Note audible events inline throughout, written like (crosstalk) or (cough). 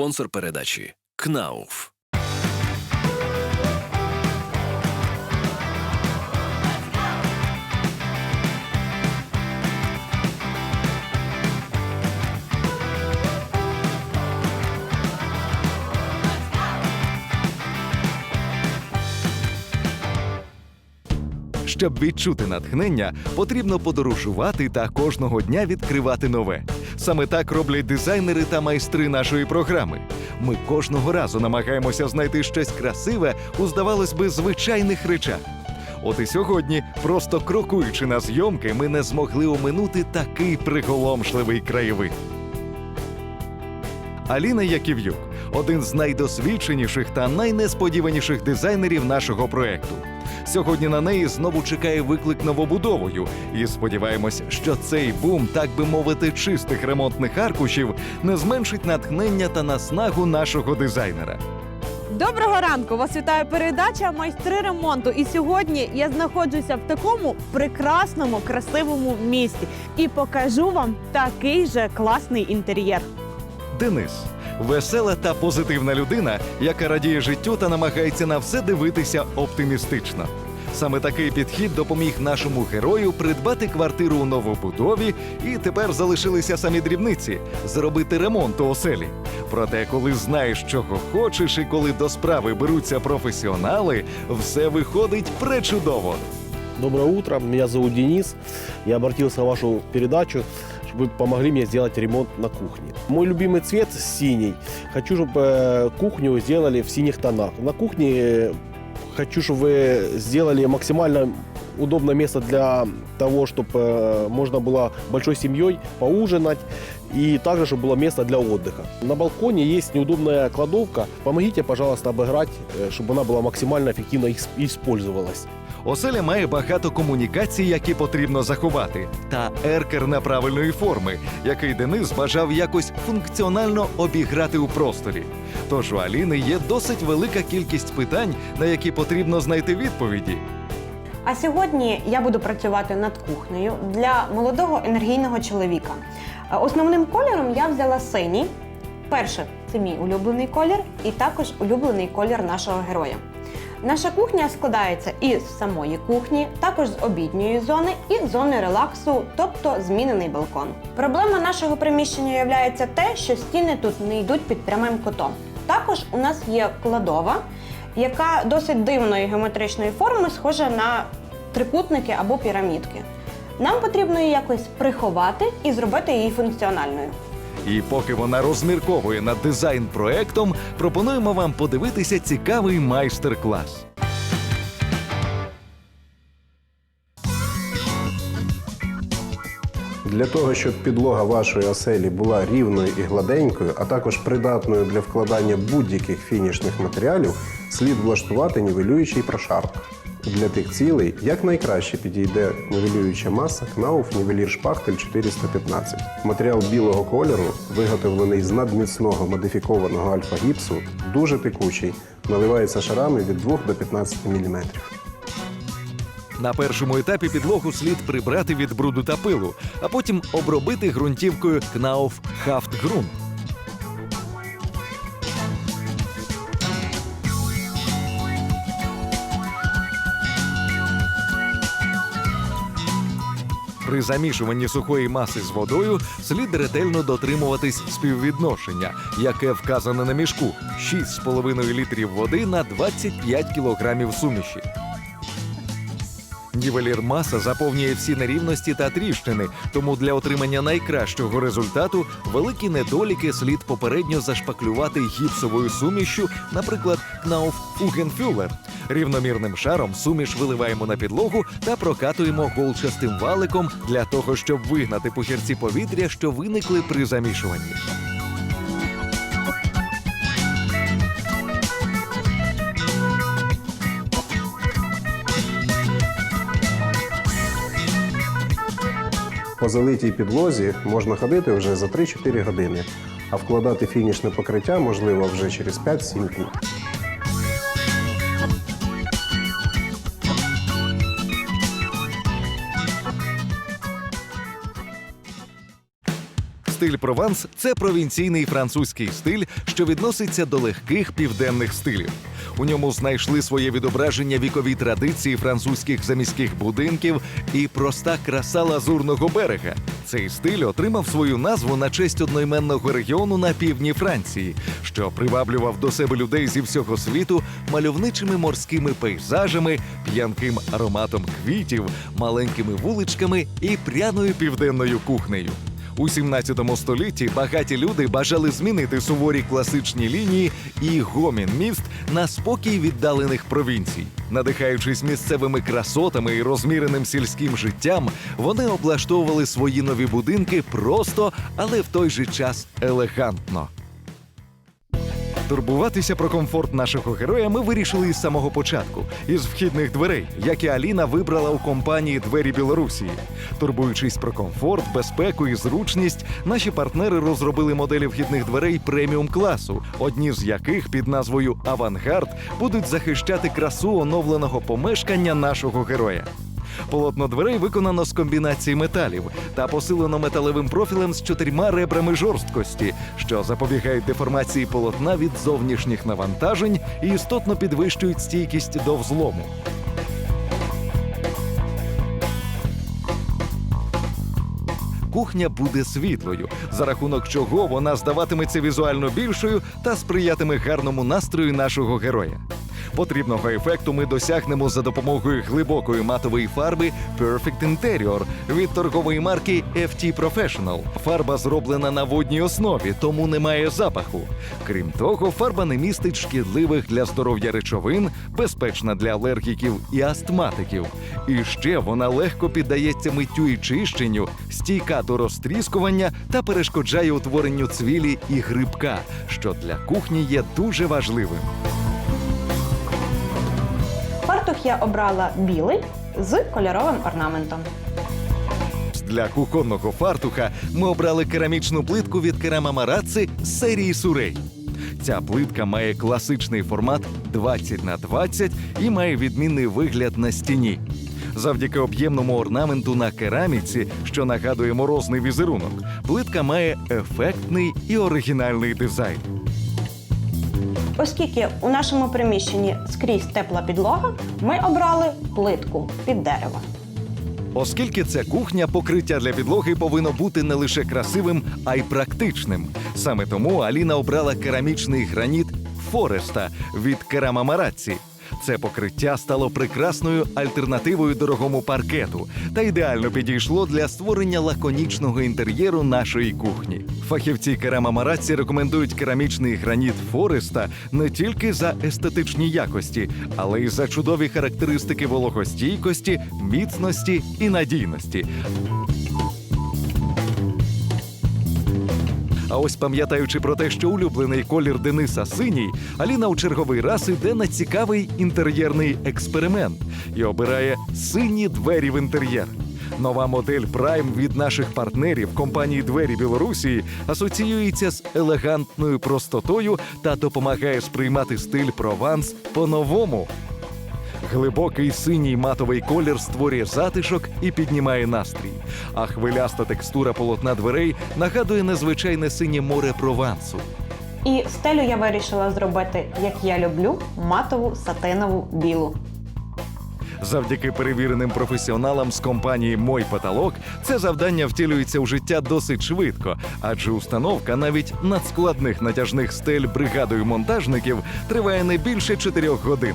Спонсор передачі КНАУФ. Щоб відчути натхнення, потрібно подорожувати та кожного дня відкривати нове. Саме так роблять дизайнери та майстри нашої програми. Ми кожного разу намагаємося знайти щось красиве у, здавалось би, звичайних речах. От і сьогодні, просто крокуючи на зйомки, ми не змогли оминути такий приголомшливий краєвид. Аліна Яків'юк один з найдосвідченіших та найнесподіваніших дизайнерів нашого проекту. Сьогодні на неї знову чекає виклик новобудовою, і сподіваємось, що цей бум, так би мовити, чистих ремонтних аркушів не зменшить натхнення та наснагу нашого дизайнера. Доброго ранку! Вас вітає передача майстри ремонту. І сьогодні я знаходжуся в такому прекрасному, красивому місті і покажу вам такий же класний інтер'єр. Денис весела та позитивна людина, яка радіє життю та намагається на все дивитися оптимістично. Саме такий підхід допоміг нашому герою придбати квартиру у новобудові, і тепер залишилися самі дрібниці зробити ремонт у оселі. Проте, коли знаєш, чого хочеш, і коли до справи беруться професіонали, все виходить пречудово. Доброе утро, меня зовут Денис. Я обратился в вашу передачу, вы помогли мне сделать ремонт на кухне. Мой любимый цвет синий. Хочу, чтобы кухню сделали в синих тонах. На кухне э, хочу, чтобы вы сделали максимально удобное место для того, чтобы можно было большой семьей поужинать и также, чтобы было место для отдыха. На балконе есть неудобная кладовка. Помогите, пожалуйста, обыграть, э, чтобы она была максимально эффективно ис- использовалась. Оселя має багато комунікацій, які потрібно заховати, та еркер неправильної форми, який Денис бажав якось функціонально обіграти у просторі. Тож у Аліни є досить велика кількість питань, на які потрібно знайти відповіді. А сьогодні я буду працювати над кухнею для молодого енергійного чоловіка. Основним кольором я взяла синій. Перше, це мій улюблений колір, і також улюблений колір нашого героя. Наша кухня складається із самої кухні, також з обідньої зони і зони релаксу, тобто змінений балкон. Проблема нашого приміщення є те, що стіни тут не йдуть під прямим кутом. Також у нас є кладова, яка досить дивної геометричної форми, схожа на трикутники або пірамідки. Нам потрібно її якось приховати і зробити її функціональною. І поки вона розмірковує над дизайн-проектом, пропонуємо вам подивитися цікавий майстер-клас. Для того, щоб підлога вашої оселі була рівною і гладенькою, а також придатною для вкладання будь-яких фінішних матеріалів, слід влаштувати нівелюючий прошарок. Для тих цілей якнайкраще підійде нівелююча маса Knauf Нівелір Шпахтель 415. Матеріал білого кольору, виготовлений з надміцного модифікованого альфа-гіпсу, дуже текучий, наливається шарами від 2 до 15 мм. На першому етапі підлогу слід прибрати від бруду та пилу, а потім обробити ґрунтівкою Knauf Haftgrund. При замішуванні сухої маси з водою слід ретельно дотримуватись співвідношення, яке вказане на мішку 6,5 літрів води на 25 кілограмів суміші. Нівелір маса заповнює всі нерівності та тріщини, тому для отримання найкращого результату великі недоліки слід попередньо зашпаклювати гіпсовою сумішю, наприклад, Knauf Ugenfüller. Рівномірним шаром суміш виливаємо на підлогу та прокатуємо голчастим валиком для того, щоб вигнати пухірці повітря, що виникли при замішуванні. По залитій підлозі можна ходити вже за 3-4 години, а вкладати фінішне покриття можливо вже через 5-7 днів. Стиль Прованс це провінційний французький стиль, що відноситься до легких південних стилів. У ньому знайшли своє відображення вікові традиції французьких заміських будинків і проста краса лазурного берега. Цей стиль отримав свою назву на честь одноіменного регіону на півдні Франції, що приваблював до себе людей зі всього світу мальовничими морськими пейзажами, п'янким ароматом квітів, маленькими вуличками і пряною південною кухнею. У 17 столітті багаті люди бажали змінити суворі класичні лінії і гомін міст на спокій віддалених провінцій. Надихаючись місцевими красотами і розміреним сільським життям, вони облаштовували свої нові будинки просто, але в той же час елегантно. Турбуватися про комфорт нашого героя ми вирішили із самого початку, із вхідних дверей, які Аліна вибрала у компанії Двері Білорусії. Турбуючись про комфорт, безпеку і зручність, наші партнери розробили моделі вхідних дверей преміум класу, одні з яких під назвою Авангард будуть захищати красу оновленого помешкання нашого героя. Полотно дверей виконано з комбінації металів та посилено металевим профілем з чотирма ребрами жорсткості, що запобігають деформації полотна від зовнішніх навантажень і істотно підвищують стійкість до взлому. Кухня буде світлою, за рахунок чого вона здаватиметься візуально більшою та сприятиме гарному настрою нашого героя. Потрібного ефекту ми досягнемо за допомогою глибокої матової фарби Perfect Interior від торгової марки FT Professional. Фарба зроблена на водній основі, тому немає запаху. Крім того, фарба не містить шкідливих для здоров'я речовин, безпечна для алергіків і астматиків. І ще вона легко піддається миттю і чищенню, стійка до розтріскування та перешкоджає утворенню цвілі і грибка, що для кухні є дуже важливим. Фартух я обрала білий з кольоровим орнаментом. Для кухонного фартуха ми обрали керамічну плитку від Керама Мараци з серії Сурей. Ця плитка має класичний формат 20 на 20 і має відмінний вигляд на стіні. Завдяки об'ємному орнаменту на кераміці, що нагадує морозний візерунок, плитка має ефектний і оригінальний дизайн. Оскільки у нашому приміщенні скрізь тепла підлога, ми обрали плитку під дерево. Оскільки це кухня, покриття для підлоги повинно бути не лише красивим, а й практичним. Саме тому Аліна обрала керамічний граніт Фореста від Керама Мараці. Це покриття стало прекрасною альтернативою дорогому паркету та ідеально підійшло для створення лаконічного інтер'єру нашої кухні. Фахівці Керама Мараці рекомендують керамічний граніт Фореста не тільки за естетичні якості, але й за чудові характеристики вологостійкості, міцності і надійності. А ось пам'ятаючи про те, що улюблений колір Дениса синій, Аліна у черговий раз іде на цікавий інтер'єрний експеримент і обирає сині двері в інтер'єр. Нова модель Prime від наших партнерів компанії Двері Білорусі асоціюється з елегантною простотою та допомагає сприймати стиль Прованс по-новому. Глибокий синій матовий колір створює затишок і піднімає настрій. А хвиляста текстура полотна дверей нагадує незвичайне синє море Провансу. І стелю я вирішила зробити, як я люблю, матову сатинову білу. Завдяки перевіреним професіоналам з компанії Мой потолок це завдання втілюється у життя досить швидко, адже установка навіть надскладних натяжних стель бригадою монтажників триває не більше 4 годин.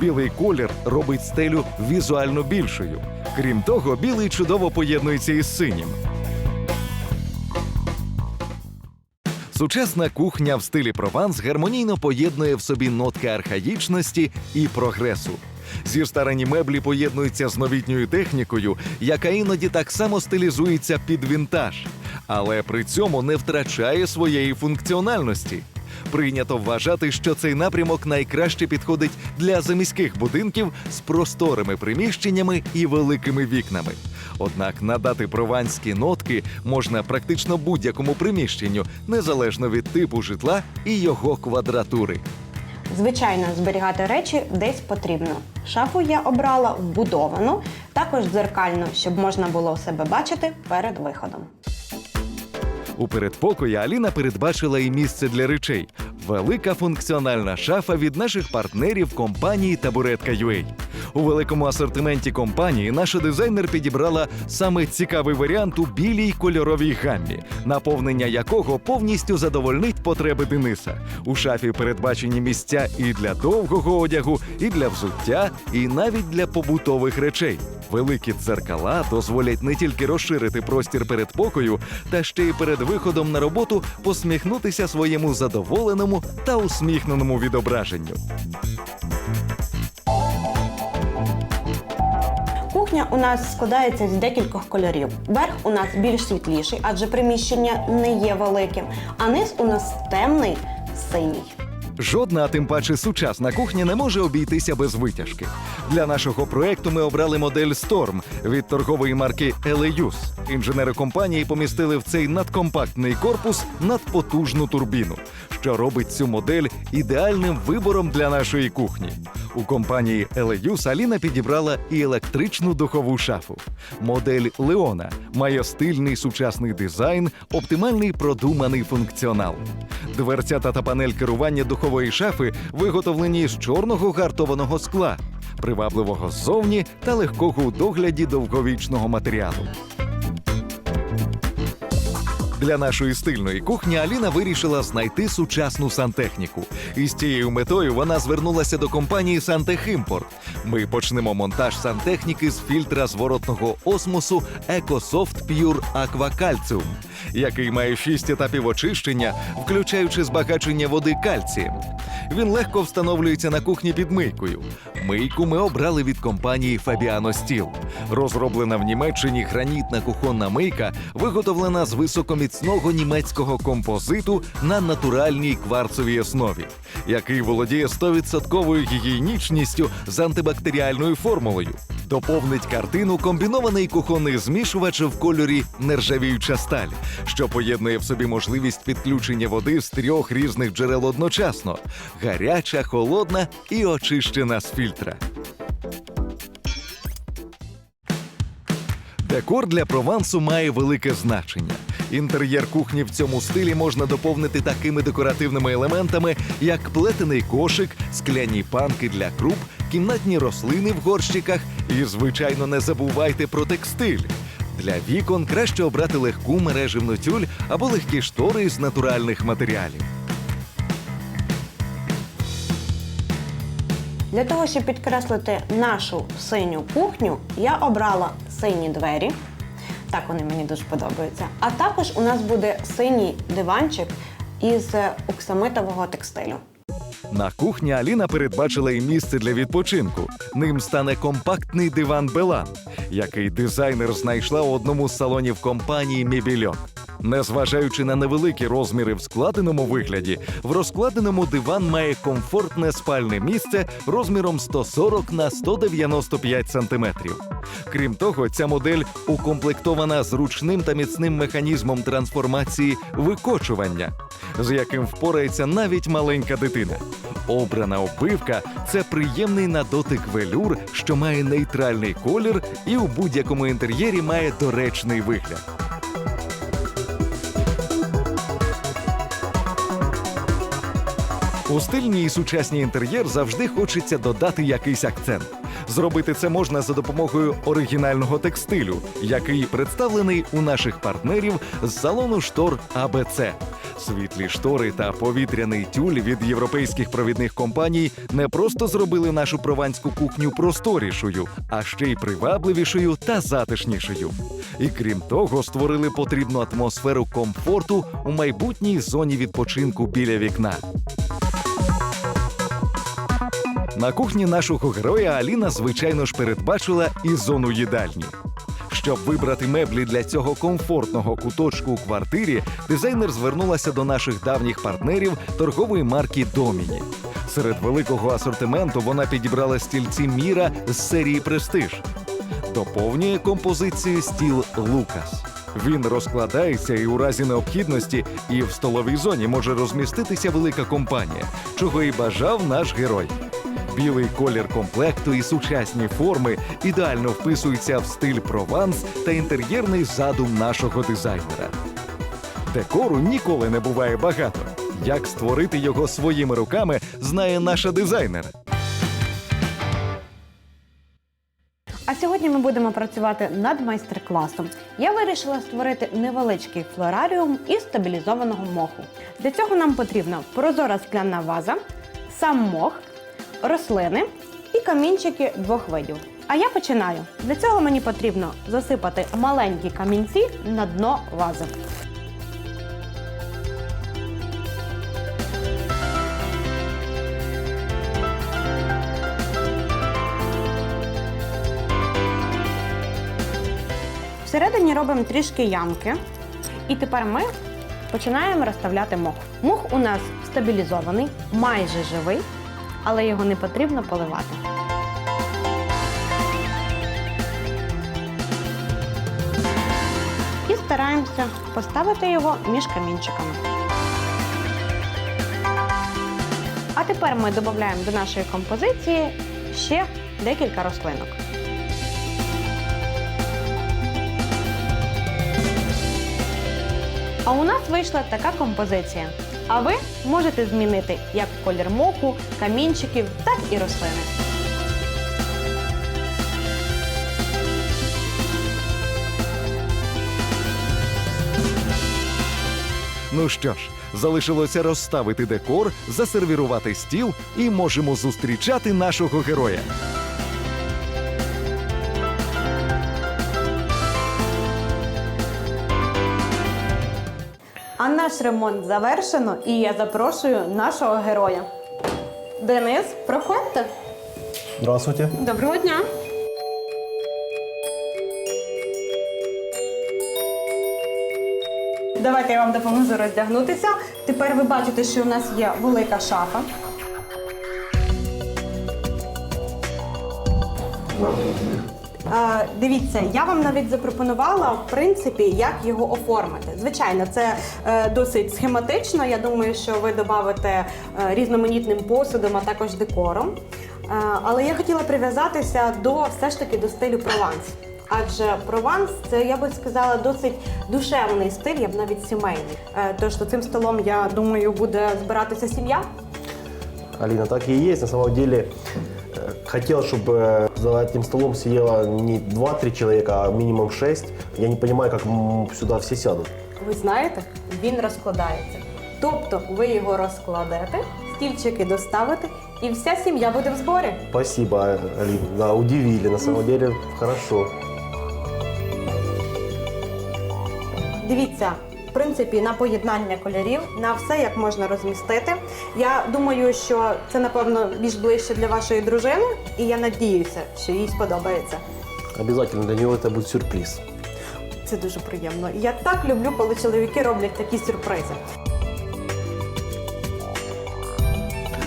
Білий колір робить стелю візуально більшою. Крім того, білий чудово поєднується із синім. Сучасна кухня в стилі Прованс гармонійно поєднує в собі нотки архаїчності і прогресу. Зістарені меблі поєднуються з новітньою технікою, яка іноді так само стилізується під вінтаж, але при цьому не втрачає своєї функціональності. Прийнято вважати, що цей напрямок найкраще підходить для заміських будинків з просторими приміщеннями і великими вікнами. Однак надати прованські нотки можна практично будь-якому приміщенню, незалежно від типу житла і його квадратури. Звичайно, зберігати речі десь потрібно. Шафу я обрала вбудовану, також дзеркальну, щоб можна було себе бачити перед виходом. У передпокої Аліна передбачила і місце для речей. Велика функціональна шафа від наших партнерів компанії Табуретка.UA. У великому асортименті компанії наша дизайнер підібрала саме цікавий варіант у білій кольоровій гаммі, наповнення якого повністю задовольнить потреби Дениса. У шафі передбачені місця і для довгого одягу, і для взуття, і навіть для побутових речей. Великі дзеркала дозволять не тільки розширити простір передпокою, та ще й перед виходом на роботу посміхнутися своєму задоволеному та усміхненому відображенню. Кухня у нас складається з декількох кольорів. Верх у нас більш світліший, адже приміщення не є великим, а низ у нас темний синій. Жодна, а тим паче сучасна кухня не може обійтися без витяжки. Для нашого проекту ми обрали модель Storm від торгової марки Eleus. Інженери компанії помістили в цей надкомпактний корпус надпотужну турбіну, що робить цю модель ідеальним вибором для нашої кухні. У компанії Eleus Аліна підібрала і електричну духову шафу. Модель Леона має стильний сучасний дизайн, оптимальний продуманий функціонал. Дверцята та панель керування духової шафи виготовлені з чорного гартованого скла, привабливого ззовні та легкого у догляді довговічного матеріалу. Для нашої стильної кухні Аліна вирішила знайти сучасну сантехніку. І з цією метою вона звернулася до компанії Сантехімпорт. Ми почнемо монтаж сантехніки з фільтра зворотного осмосу EcoSoft Pure Aqua який має шість етапів очищення, включаючи збагачення води кальцієм. Він легко встановлюється на кухні під мийкою. Мийку ми обрали від компанії Fabiano Steel. Розроблена в Німеччині гранітна кухонна мийка, виготовлена з високоміцного німецького композиту на натуральній кварцовій основі, який володіє 100% гігієнічністю з антибактеріальною формулою. Доповнить картину комбінований кухонний змішувач в кольорі нержавіюча сталь, що поєднує в собі можливість підключення води з трьох різних джерел одночасно: гаряча, холодна і очищена з фільтра. Декор для провансу має велике значення. Інтер'єр кухні в цьому стилі можна доповнити такими декоративними елементами, як плетений кошик, скляні панки для круп, кімнатні рослини в горщиках і, звичайно, не забувайте про текстиль. Для вікон краще обрати легку мереживну тюль або легкі штори з натуральних матеріалів. Для того, щоб підкреслити нашу синю кухню, я обрала сині двері. Так вони мені дуже подобаються. А також у нас буде синій диванчик із оксамитового текстилю. На кухні Аліна передбачила і місце для відпочинку. Ним стане компактний диван Белан, який дизайнер знайшла у одному з салонів компанії Мебільок. Незважаючи на невеликі розміри в складеному вигляді, в розкладеному диван має комфортне спальне місце розміром 140 на 195 сантиметрів. Крім того, ця модель укомплектована зручним та міцним механізмом трансформації викочування, з яким впорається навіть маленька дитина. Обрана оббивка це приємний на дотик велюр, що має нейтральний колір і у будь-якому інтер'єрі має доречний вигляд. У стильній і сучасній інтер'єр завжди хочеться додати якийсь акцент. Зробити це можна за допомогою оригінального текстилю, який представлений у наших партнерів з салону штор АБЦ. Світлі штори та повітряний тюль від європейських провідних компаній не просто зробили нашу прованську кухню просторішою, а ще й привабливішою та затишнішою. І крім того, створили потрібну атмосферу комфорту у майбутній зоні відпочинку біля вікна. На кухні нашого героя Аліна, звичайно ж, передбачила і зону їдальні. Щоб вибрати меблі для цього комфортного куточку у квартирі, дизайнер звернулася до наших давніх партнерів торгової марки Доміні. Серед великого асортименту вона підібрала стільці Міра з серії Престиж. Доповнює композицію стіл Лукас. Він розкладається і у разі необхідності, і в столовій зоні може розміститися велика компанія, чого і бажав наш герой. Білий колір комплекту і сучасні форми ідеально вписуються в стиль прованс та інтер'єрний задум нашого дизайнера. Декору ніколи не буває багато. Як створити його своїми руками, знає наша дизайнер. А сьогодні ми будемо працювати над майстер-класом. Я вирішила створити невеличкий флораріум із стабілізованого моху. Для цього нам потрібна прозора скляна ваза, сам мох, рослини і камінчики двох видів. А я починаю. Для цього мені потрібно засипати маленькі камінці на дно вази. Всередині робимо трішки ямки. І тепер ми починаємо розставляти мох. Мох у нас стабілізований, майже живий, але його не потрібно поливати. І стараємося поставити його між камінчиками. А тепер ми додаємо до нашої композиції ще декілька рослинок. А у нас вийшла така композиція. А ви можете змінити як колір моху, камінчиків, так і рослини. Ну що ж, залишилося розставити декор, засервірувати стіл і можемо зустрічати нашого героя. А наш ремонт завершено, і я запрошую нашого героя. Денис, проходьте. Здравствуйте. Доброго дня. Давайте я вам допоможу роздягнутися. Тепер ви бачите, що у нас є велика шафа. Е, Дивіться, я вам навіть запропонувала в принципі, як його оформити. Звичайно, це е, досить схематично. Я думаю, що ви додавите е, різноманітним посудом, а також декором. Е, але я хотіла прив'язатися до все ж таки до стилю прованс. Адже прованс це я би сказала досить душевний стиль, я б навіть сімейний. Е, Тож цим столом я думаю буде збиратися сім'я. Алина, так и есть. На самом деле, хотел, чтобы э, за этим столом сидело не 2-3 человека, а минимум 6. Я не понимаю, как м, сюда все сядут. Ви знаєте, він розкладається. Тобто ви його розкладете, стільчики доставите, і вся сім'я буде в зборі. Спасибо, Алина. Да, удивили. На самом деле, хорошо. Дивіться, в принципі, на поєднання кольорів, на все як можна розмістити. Я думаю, що це напевно більш ближче для вашої дружини, і я надіюся, що їй сподобається. Обязательно для него это будет сюрприз. Це дуже приємно. Я так люблю, коли чоловіки роблять такі сюрпризи.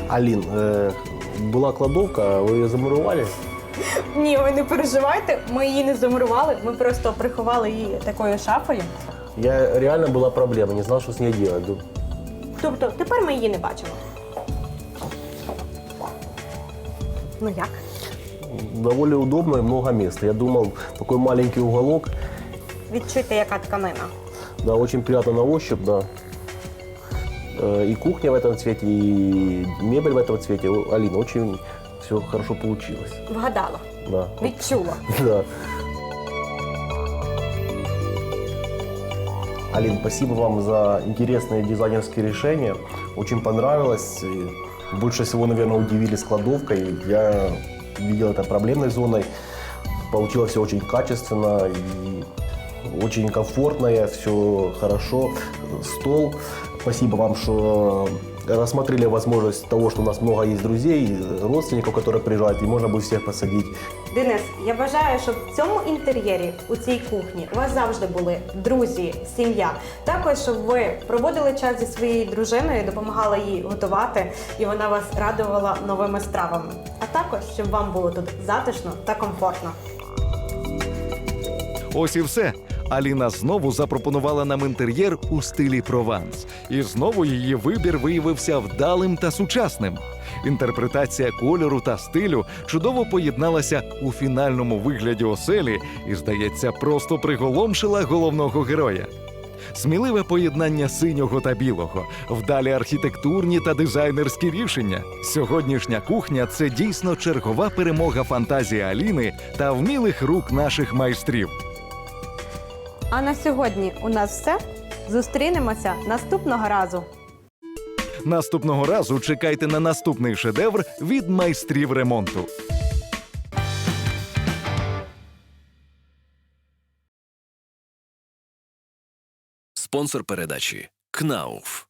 Алин, э, была кладовка, вы ее замуровали? Ні, ви не переживайте, ми її не замурували, ми просто приховали її такою шафою. Я реально была проблема, не знал, что с ней делать. Ду- Тобто тепер ми її не бачимо. Ну як? Довольно удобно и много места. Я думал, такой маленький уголок, Відчуйте, яка тканина. да, очень приятно на ощупь, да. Э, И кухня в этом цвете, и мебель в этом цвете. О, Алина, очень все хорошо получилось. Вгадала, Да. відчула. (laughs) Да. Алин, спасибо вам за интересные дизайнерские решения. Очень понравилось. И больше всего, наверное, удивили с кладовкой. Я видел это проблемной зоной. Получилось все очень качественно и очень комфортное, все хорошо. Стол. Спасибо вам, что рассмотрели возможность того, что у нас много есть друзей, родственников, которые приезжают, и можно будет всех посадить. Денис, я бажаю, щоб в цьому інтер'єрі, у цій кухні, у вас завжди були друзі, сім'я. Також, щоб ви проводили час зі своєю дружиною, допомагали їй готувати, і вона вас радувала новими стравами. А також, щоб вам було тут затишно та комфортно. Ось і все. Аліна знову запропонувала нам інтер'єр у стилі Прованс. І знову її вибір виявився вдалим та сучасним. Інтерпретація кольору та стилю чудово поєдналася у фінальному вигляді оселі і, здається, просто приголомшила головного героя. сміливе поєднання синього та білого, вдалі архітектурні та дизайнерські рішення. Сьогоднішня кухня це дійсно чергова перемога фантазії Аліни та вмілих рук наших майстрів. А на сьогодні у нас все. Зустрінемося наступного разу. Наступного разу чекайте на наступний шедевр від майстрів ремонту. Спонсор передачі КНАУФ.